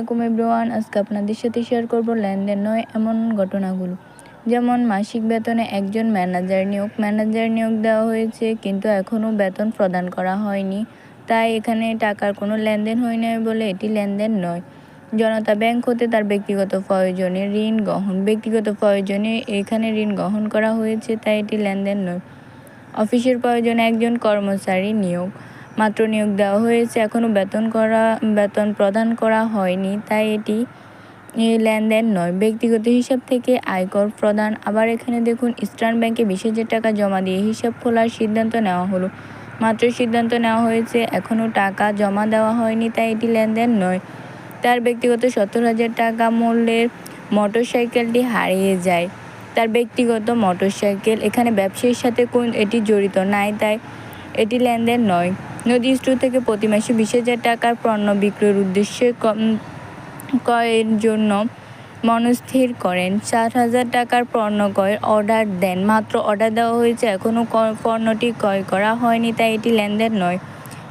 আসসালামাইকুম এভরিওয়ান আজকে আপনাদের সাথে শেয়ার করব লেনদেন নয় এমন ঘটনাগুলো। যেমন মাসিক বেতনে একজন ম্যানেজার নিয়োগ ম্যানেজার নিয়োগ দেওয়া হয়েছে, কিন্তু এখনও বেতন প্রদান করা হয়নি। তাই এখানে টাকার কোনো লেনদেন হয় নাই বলে এটি লেনদেন নয়। জনতা ব্যাংক হতে তার ব্যক্তিগত প্রয়োজনে ঋণ গ্রহণ, ব্যক্তিগত প্রয়োজনে এখানে ঋণ গ্রহণ করা হয়েছে, তাই এটি লেনদেন নয়। অফিসের প্রয়োজনে একজন কর্মচারী নিয়োগ। মাত্র নিয়োগ দেওয়া হয়েছে। এখনও বেতন করা, বেতন প্রদান করা হয়নি, তাই এটি লেনদেন নয়। ব্যক্তিগত হিসাব থেকে আয়কর প্রদান। আবার এখানে দেখুন, ইস্টার্ন ব্যাংকে বিশ হাজার টাকা জমা দিয়ে হিসাব খোলার সিদ্ধান্ত নেওয়া হলো। মাত্র সিদ্ধান্ত নেওয়া হয়েছে এখনও টাকা জমা দেওয়া হয়নি, তাই এটি লেনদেন নয়। তার ব্যক্তিগত সত্তর হাজার টাকা মূল্যের মোটরসাইকেলটি হারিয়ে যায়। তার ব্যক্তিগত মোটরসাইকেল, এখানে ব্যবসায়ীর সাথে কোন, এটি জড়িত নাই, তাই এটি লেনদেন নয়। নদী স্টোর থেকে প্রতি মাসে বিশ হাজার টাকার পণ্য বিক্রয়ের উদ্দেশ্যে ক্রয়ের জন্য মনস্থির করেন। চার হাজার টাকার পণ্য ক্রয়ের অর্ডার দেন। মাত্র অর্ডার দেওয়া হয়েছে। এখনও পণ্যটি ক্রয় করা হয়নি, তাই এটি লেনদেন নয়।